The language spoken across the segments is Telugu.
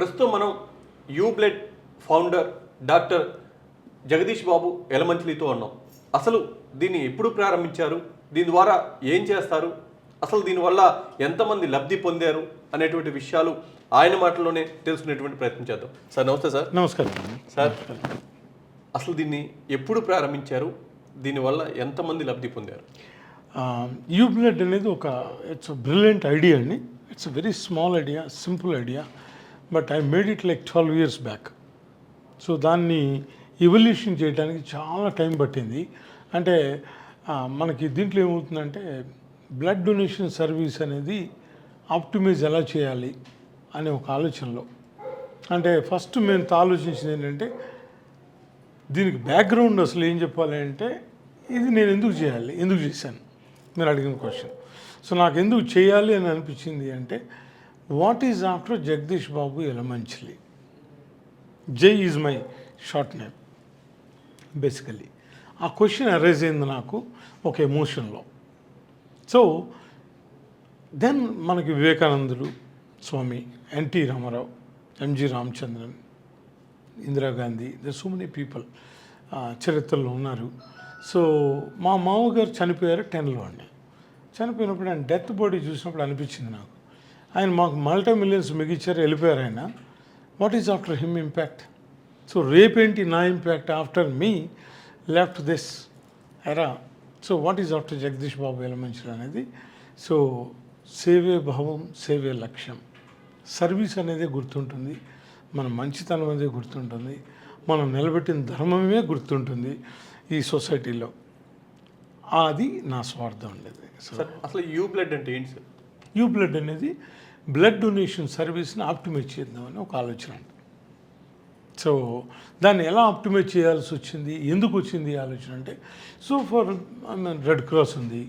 ప్రస్తుతం మనం U Blood founder doctor Jagadish Babu ఎలమంచిలితో ఉన్నాం. అసలు దీన్ని ఎప్పుడు ప్రారంభించారు? దీని ద్వారా ఏం చేస్తారు? అసలు దీనివల్ల ఎంతమంది లబ్ధి పొందారు? అనేటువంటి విషయాలు ఆయన మాటల్లోనే తెలుసుకునేటువంటి ప్రయత్నం చేద్దాం. సార్ నమస్తే సార్. నమస్కారం. సార్ అసలు దీన్ని ఎప్పుడు ప్రారంభించారు? దీనివల్ల ఎంతమంది లబ్ధి పొందారు? యూ బ్లడ్ అనేది ఒక ఇట్స్ బ్రిలియంట్ ఐడియా అండి. It's very small idea simple idea but I made it like twelve years back. So దాన్ని ఇవల్యూషన్ చేయడానికి చాలా టైం పట్టింది. అంటే మనకి దీంట్లో ఏమవుతుందంటే బ్లడ్ డొనేషన్ సర్వీస్ అనేది ఆప్టిమైజ్ ఎలా చేయాలి అనే ఒక ఆలోచనలో. అంటే ఫస్ట్ మేము ఆలోచించింది ఏంటంటే దీనికి బ్యాక్గ్రౌండ్ అసలు ఏం చెప్పాలి అంటే ఇది నేను ఎందుకు చేయాలి? ఎందుకు చేశాను? మీరు అడిగిన క్వశ్చన్ సో నాకు ఎందుకు చేయాలి అని అనిపించింది అంటే what is after Jagadish Babu Yelamanchili Jai is my short name basically ఆ క్వశ్చన్ అరైజ్ అయింది నాకు ఒక ఎమోషన్లో. సో దెన్ మనకి వివేకానందులు Swami NT Rama Rao MG Ramachandran Indira Gandhi the so many people చరిత్రలో ఉన్నారు. సో మా మామగారు చనిపోయారు టెన్లో అండి. చనిపోయినప్పుడు ఆయన డెత్ బాడీ చూసినప్పుడు అనిపించింది నాకు. ఆయన మాకు మల్టీ మిలియన్స్ మిగిల్చారు వెళ్ళిపోయారు ఆయన. What is after him impact so రేపేంటి నా impact after me left this era so what is after Jagadish Babu Elamanchili అనేది? సో సేవే భావం సేవే లక్ష్యం. సర్వీస్ అనేది గుర్తుంటుంది. మన మంచితనం అనేది గుర్తుంటుంది. మనం నిలబెట్టిన ధర్మమే గుర్తుంటుంది ఈ సొసైటీలో అది నా స్వార్థం ఉండేది. సో సార్ అసలు యూ బ్లడ్ అంటే ఏంటి సార్ యూ బ్లడ్ అనేది బ్లడ్ డొనేషన్ సర్వీస్ని ఆప్టిమైజ్ చేద్దామని ఒక ఆలోచన సో దాన్ని ఎలా ఆప్టిమైజ్ చేయాల్సి వచ్చింది? ఎందుకు వచ్చింది ఆలోచన అంటే సో ఫర్ రెడ్ క్రాస్ ఉంది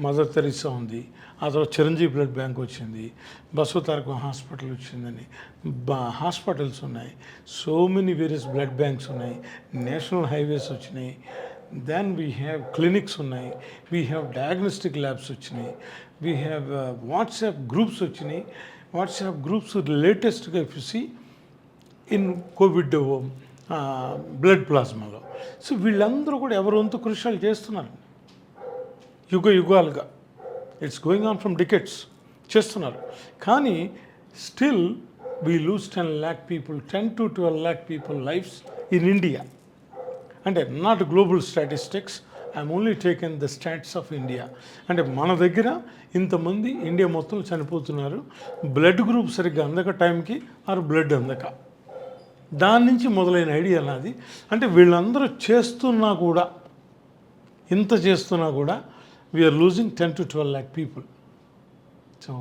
మదర్ తెరిసా ఉంది ఆ తర్వాత చిరంజీవి బ్లడ్ బ్యాంక్ వచ్చింది బసవతారకం హాస్పిటల్ వచ్చిందని బా హాస్పిటల్స్ ఉన్నాయి so many various blood banks ఉన్నాయి నేషనల్ హైవేస్ వచ్చినాయి దెన్ వీ హ్యావ్ క్లినిక్స్ ఉన్నాయి వీ హ్యావ్ డయాగ్నోస్టిక్ ల్యాబ్స్ వచ్చినాయి వీ హ్యావ్ వాట్సాప్ గ్రూప్స్ వచ్చినాయి. వాట్సాప్ గ్రూప్స్ లేటెస్ట్గా చూసి ఇన్ కోవిడ్ బ్లడ్ ప్లాస్మాలో సో వీళ్ళందరూ కూడా ఎవరు వంతు కృషాలు చేస్తున్నారు. యుగ యుగాలుగా. It's going on from decades చేస్తున్నారు. కానీ still we lose ten lakh people ten to twelve lakh people lifes in India అంటే not global statistics I'm only taken the stats of India అంటే మన దగ్గర ఇంతమంది ఇండియా మొత్తం చనిపోతున్నారు. బ్లడ్ గ్రూప్ సరిగ్గా అందక టైంకి ఆరు బ్లడ్ అందక. దాని నుంచి మొదలైన ఐడియా నాది. అంటే వీళ్ళందరూ చేస్తున్నా కూడా ఇంత చేస్తున్నా కూడా we are losing ten to twelve lakh people so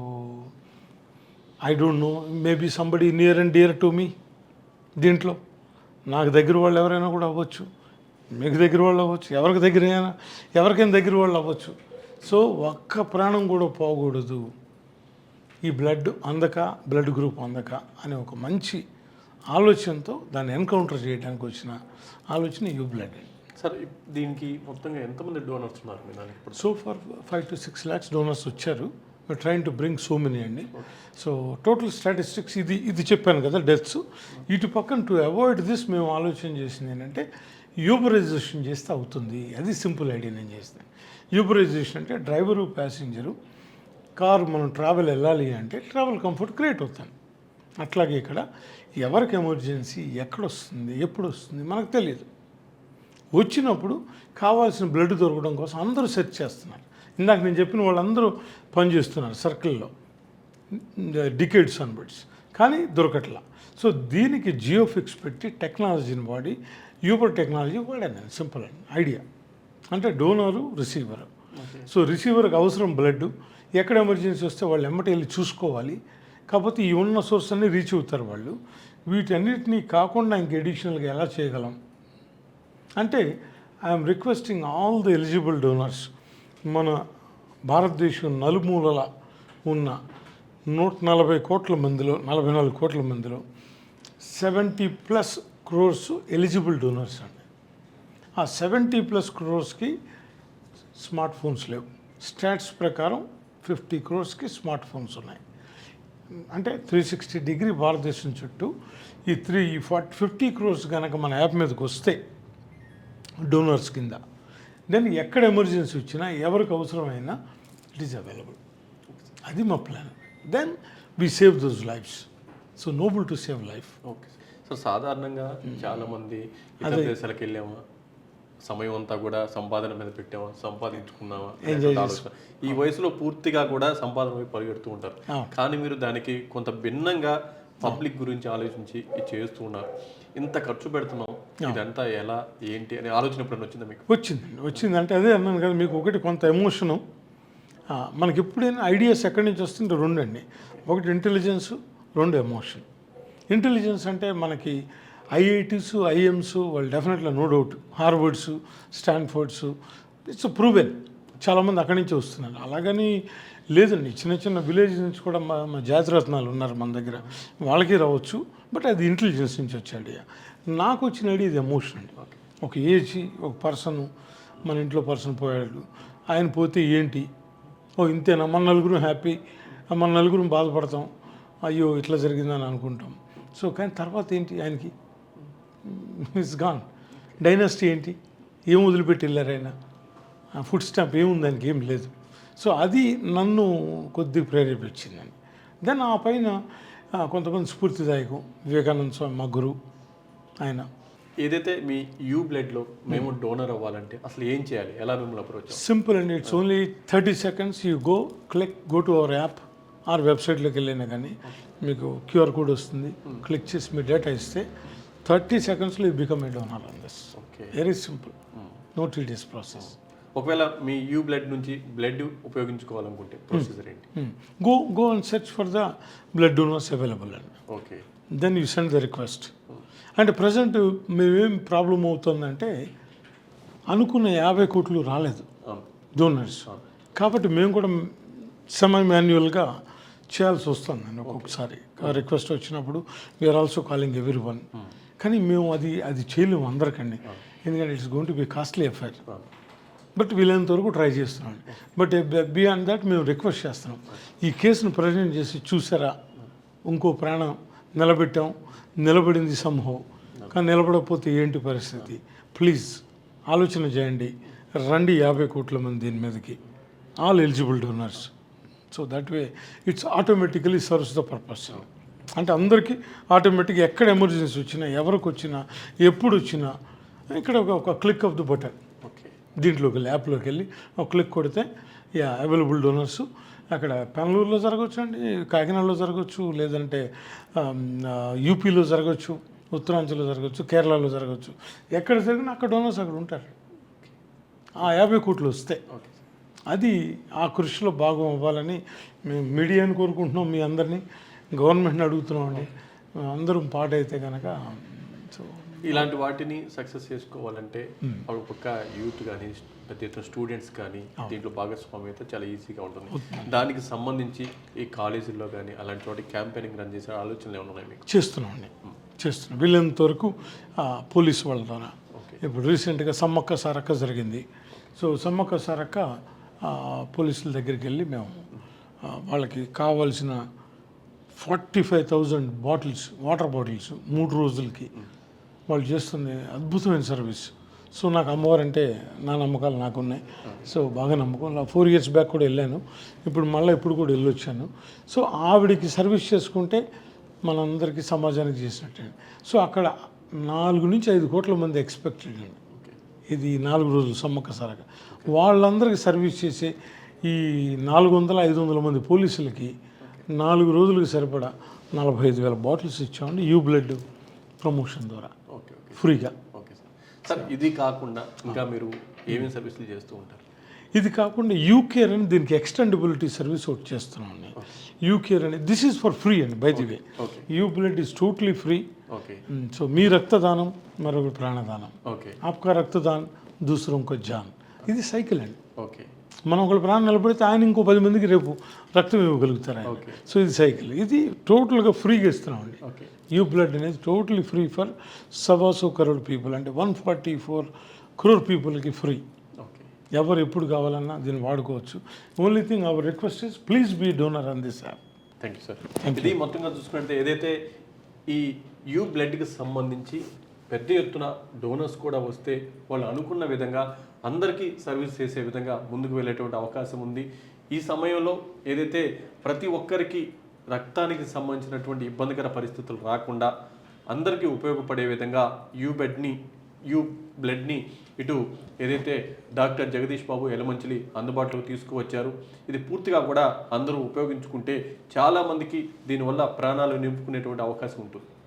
I don't know maybe somebody near and dear to me దీంట్లో. నాకు దగ్గర వాళ్ళు ఎవరైనా కూడా అవ్వచ్చు. మీకు దగ్గర వాళ్ళు అవ్వచ్చు ఎవరికి దగ్గర అయినా ఎవరికైనా దగ్గర వాళ్ళు అవ్వచ్చు. సో ఒక్క ప్రాణం కూడా పోకూడదు. ఈ బ్లడ్ అందక బ్లడ్ గ్రూప్ అందక అనే ఒక మంచి ఆలోచనతో దాన్ని ఎన్కౌంటర్ చేయడానికి వచ్చిన ఆలోచన యూ బ్లడ్ సార్ దీనికి మొత్తంగా ఎంతమంది డోనర్స్ ఉన్నారు ఇప్పుడు? So for five to six lakhs donors వచ్చారు. Train to bring so many అండి. సో టోటల్ స్టాటిస్టిక్స్ ఇది ఇది చెప్పాను కదా డెత్స్ ఇటు పక్కన టు అవాయిడ్ దిస్ మేము ఆలోచన చేసింది ఏంటంటే యూబరైజేషన్ చేస్తే అవుతుంది. అది సింపుల్ ఐడియా నేను చేస్తాను యూబరైజేషన్ అంటే డ్రైవరు ప్యాసింజరు కారు మనం ట్రావెల్ వెళ్ళాలి అంటే ట్రావెల్ కంఫర్ట్ క్రియేట్ అవుతాను అట్లాగే ఇక్కడ ఎవరికి ఎమర్జెన్సీ ఎక్కడ వస్తుంది ఎప్పుడు వస్తుంది మనకు తెలియదు. వచ్చినప్పుడు కావాల్సిన బ్లడ్ దొరకడం కోసం అందరూ సెర్చ్ చేస్తున్నారు. ఇందాక నేను చెప్పిన వాళ్ళందరూ పనిచేస్తున్నారు సర్కిల్లో. డికేడ్స్ అన్బర్డ్స్ కానీ దొరకట్లా. సో దీనికి జియో ఫిక్స్ పెట్టి టెక్నాలజీని వాడి యూపర్ టెక్నాలజీ వాడాను నేను. సింపుల్ అండి. ఐడియా అంటే డోనరు రిసీవర్ సో రిసీవర్కి అవసరం బ్లడ్ ఎక్కడ ఎమర్జెన్సీ వస్తే వాళ్ళు ఎమ్మటి వెళ్ళి చూసుకోవాలి. కాకపోతే ఈ ఉన్న సోర్స్ అన్ని రీచ్ అవుతారు వాళ్ళు. వీటన్నిటినీ కాకుండా ఇంక ఎడిషనల్గా ఎలా చేయగలం? అంటే I'm requesting all the eligible donors మన భారతదేశం నలుమూలల ఉన్న నూట నలభై కోట్ల మందిలో నలభై నాలుగు కోట్ల మందిలో seventy plus crores eligible donors అండి. ఆ సెవెంటీ ప్లస్ క్రోర్స్కి స్మార్ట్ ఫోన్స్ లేవు. స్టాట్స్ ప్రకారం ఫిఫ్టీ క్రోర్స్కి స్మార్ట్ ఫోన్స్ ఉన్నాయి. అంటే త్రీ సిక్స్టీ డిగ్రీ భారతదేశం చుట్టూ ఈ త్రీ ఈ ఫార్టీ ఫిఫ్టీ క్రోర్స్ కనుక మన యాప్ మీదకి వస్తే డోనర్స్ కింద దెన్ ఎక్కడ ఎమర్జెన్సీ వచ్చినా ఎవరికి అవసరమైనా ఇట్ ఈస్ అవైలబుల్. అది మా plan. Then we save those lifes so noble to save life okay so సాధారణంగా చాలా మంది ఇతర దేశాలకు వెళ్ళామా సమయం అంతా కూడా సంపాదన మీద పెట్టామా సంపాదించుకున్నామా. ఈ వయసులో పూర్తిగా కూడా సంపాదన వైపు పరిగెడుతూ ఉంటారు. కానీ మీరు దానికి కొంత భిన్నంగా పబ్లిక్ గురించి ఆలోచించి చేస్తూ ఉన్నారు. ఇంత ఖర్చు పెడుతున్నాం ఇదంతా ఎలా ఏంటి అనే ఆలోచన ఎప్పుడైనా వచ్చిందా మీకు? వచ్చిందండి. వచ్చిందంటే అదే అన్నాను కదా మీకు ఒకటి కొంత ఎమోషను. మనకి ఎప్పుడైనా ఐడియాస్ ఎక్కడి నుంచి వస్తుంటే రెండు అండి. ఒకటి ఇంటెలిజెన్స్ రెండు ఎమోషన్. ఇంటెలిజెన్స్ అంటే మనకి ఐఐటీస్ ఐఎమ్స్ వాళ్ళు డెఫినెట్గా no doubt. Harvards Stanfords it's proven. చాలామంది అక్కడి నుంచి వస్తున్నారు. అలాగని లేదండి చిన్న చిన్న విలేజ్ నుంచి కూడా మా మా జాతిరత్నాలు ఉన్నారు మన దగ్గర. వాళ్ళకి రావచ్చు బట్ అది ఇంటెలిజెన్స్ నుంచి వచ్చే ఐడియా నాకు వచ్చిన ఐడియా ఇది ఎమోషన్ అండి. ఒక ఏజ్ ఒక పర్సన్ మన ఇంట్లో పర్సన్ పోయాడు. ఆయన పోతే ఏంటి? ఓ ఇంతేనా? మన నలుగురు హ్యాపీ. మన నలుగురు బాధపడతాం. అయ్యో ఇట్లా జరిగిందని అనుకుంటాం. సో కానీ తర్వాత ఏంటి ఆయనకి ఇట్స్ గాన్. డైనాసిటీ ఏంటి? ఏం వదిలిపెట్టి వెళ్ళారు ఆయన? ఫుడ్ స్టాంప్ ఏముంది దానికి ఏం లేదు. సో అది నన్ను కొద్దిగా ప్రేరేపించిందండి దెన్ ఆ పైన కొంతమంది స్ఫూర్తిదాయకం వివేకానంద స్వామి మా గురువు ఆయన. ఏదైతే మీ యూ బ్లడ్లో మేము డోనర్ అవ్వాలంటే అసలు ఏం చేయాలి? ఎలా మిమ్మల్ని అప్రోచ్ సింపుల్ అండి. It's only thirty seconds you go click go to our app. Or వెబ్సైట్లోకి వెళ్ళినా కానీ మీకు క్యూఆర్ కోడ్ వస్తుంది. క్లిక్ చేసి మీ డేటా ఇస్తే థర్టీ సెకండ్స్లో you become a donor on this. Okay. Very simple. No TDS process. ఒకవేళ మీ యూ బ్లడ్ నుంచి బ్లడ్ ఉపయోగించుకోవాలనుకుంటే ప్రొసీజర్ ఏంటి? Go go and search for the blood donors available అండి okay. Then you send the request. అంటే ప్రజెంట్ మేమేం ప్రాబ్లం అవుతుందంటే అనుకున్న యాభై కోట్లు రాలేదు డోనర్స్. కాబట్టి మేము కూడా సెమీ మాన్యువల్గా చేయాల్సి వస్తుందండి ఒక్కొక్కసారి. రిక్వెస్ట్ వచ్చినప్పుడు we are also calling every one కానీ మేము అది అది చేయలేము అందరికండి. ఎందుకంటే it's going to be costly అవును. బట్ వీలైనంత వరకు ట్రై చేస్తున్నాం బట్ బియాండ్ దట్ మేము రిక్వెస్ట్ చేస్తున్నాం. ఈ కేసును ప్రజెంట్ చేసి చూసారా? ఇంకో ప్రాణం నిలబెట్టాం. నిలబడింది సంభవం కానీ నిలబడకపోతే ఏంటి పరిస్థితి? ప్లీజ్ ఆలోచన చేయండి. రండి యాభై కోట్ల మంది దీని మీదకి. All eligible donors so that way it's automatically serves the purpose అంటే అందరికీ ఆటోమేటిక్గా ఎక్కడ ఎమర్జెన్సీ వచ్చినా ఎవరికి వచ్చినా ఎప్పుడు వచ్చినా ఇక్కడ ఒక ఒక click of the button okay దీంట్లోకి వెళ్ళి యాప్లోకి వెళ్ళి ఒక క్లిక్ కొడితే యా అవైలబుల్ డోనర్స్ అక్కడ పెనలూరులో జరగవచ్చు అండి కాకినాడలో జరగవచ్చు లేదంటే యూపీలో జరగవచ్చు ఉత్తరాంచల్లో జరగవచ్చు కేరళలో జరగవచ్చు ఎక్కడ జరిగినా అక్కడ డోనర్స్ అక్కడ ఉంటారు. ఆ యాభై కోట్లు వస్తాయి ఓకే అది ఆ కృషిలో భాగం అవ్వాలని మేము మీడియాని కోరుకుంటున్నాం మీ అందరినీ. గవర్నమెంట్ని అడుగుతున్నామండి. అందరం పాటైతే కనుక సో. ఇలాంటి వాటిని సక్సెస్ చేసుకోవాలంటే ఒక పక్క యూత్ కానీ పెద్ద ఎత్తున స్టూడెంట్స్ కానీ దీంట్లో భాగస్వామ్యం అయితే చాలా ఈజీగా ఉంటుంది. దానికి సంబంధించి ఈ కాలేజీల్లో కానీ అలాంటి వాటి క్యాంపెయినింగ్ రన్ చేసే ఆలోచనలు ఏమైనా ఉన్నాయి మీకు? చేస్తున్నామండి. చేస్తున్నాం. వీళ్ళంత వరకు పోలీసు వాళ్ళ ద్వారా. ఇప్పుడు రీసెంట్గా సమ్మక్క సారక్క జరిగింది. సో సమ్మక్క సారక్క పోలీసుల దగ్గరికి వెళ్ళి మేము వాళ్ళకి కావాల్సిన forty five thousand bottles water bottles మూడు రోజులకి వాళ్ళు చేస్తుంది అద్భుతమైన సర్వీస్. సో నాకు అమ్మవారు అంటే నా నమ్మకాలు నాకున్నాయి. సో బాగా నమ్మకం. ఫోర్ ఇయర్స్ బ్యాక్ కూడా వెళ్ళాను. ఇప్పుడు మళ్ళీ ఇప్పుడు కూడా వెళ్ళొచ్చాను. సో ఆవిడకి సర్వీస్ చేసుకుంటే మనందరికీ సమాజానికి చేసినట్టు. సో అక్కడ నాలుగు నుంచి ఐదు కోట్ల మంది ఎక్స్పెక్టెడ్ అండి. ఇది నాలుగు రోజులు సమ్మక్క సారక. వాళ్ళందరికీ సర్వీస్ చేసే ఈ నాలుగు వందల ఐదు వందల మంది పోలీసులకి నాలుగు రోజులకి సరిపడా నలభై ఐదు వేల బాటిల్స్ ఇచ్చామండి. యూ బ్లడ్ ప్రమోషన్ ద్వారా. Okay okay. ఫ్రీగా. Okay sir. సార్ ఇది కాకుండా ఇంకా మీరు ఏమేమి సర్వీసులు చేస్తూ ఉంటారు? ఇది కాకుండా యూకేర్ అని దీనికి ఎక్స్టెండబిలిటీ సర్వీస్ ఒకటి చేస్తున్నామండి. యూకేర్ అని దిస్ ఈజ్ ఫర్ ఫ్రీ అండి by the way U Blood is totally free okay. So మీ రక్తదానం మరొకటి ప్రాణదానం. ఓకే. ఆప్కా రక్తదాన్ దూసరం కో జాన్. ఇది సైకిల్ అండి. ఓకే. మనం ఒకళ్ళ ప్రాణం నిలబడితే ఆయన ఇంకో పది మందికి రేపు రక్తం ఇవ్వగలుగుతారు ఆయన. సో ఇది సైకిల్. ఇది టోటల్గా ఫ్రీగా ఇస్తున్నామండి. ఓకే. యూ బ్లడ్ అనేది టోటలీ ఫ్రీ ఫర్ సవాసో కరోడ్ పీపుల్. అంటే వన్ ఫార్టీ ఫోర్ క్రోర్ పీపుల్కి ఫ్రీ. ఓకే. ఎవరు ఎప్పుడు కావాలన్నా దీన్ని వాడుకోవచ్చు. Only thing our request is please be donor on this app thank you sir ఇది మొత్తంగా చూసుకుంటే ఏదైతే ఈ యూ బ్లడ్కి సంబంధించి పెద్ద ఎత్తున డోనర్స్ కూడా వస్తే వాళ్ళు అనుకున్న విధంగా అందరికీ సర్వీస్ చేసే విధంగా ముందుకు వెళ్ళేటువంటి అవకాశం ఉంది. ఈ సమయంలో ఏదైతే ప్రతి ఒక్కరికి రక్తానికి సంబంధించినటువంటి ఇబ్బందికర పరిస్థితులు రాకుండా అందరికీ ఉపయోగపడే విధంగా యూ బెడ్ని యూ బ్లడ్ని ఇటు ఏదైతే డాక్టర్ జగదీష్ బాబు ఎలమంచిలి అందుబాటులోకి తీసుకువచ్చారు. ఇది పూర్తిగా కూడా అందరూ ఉపయోగించుకుంటే చాలామందికి దీనివల్ల ప్రాణాలు నింపుకునేటువంటి అవకాశం ఉంటుంది.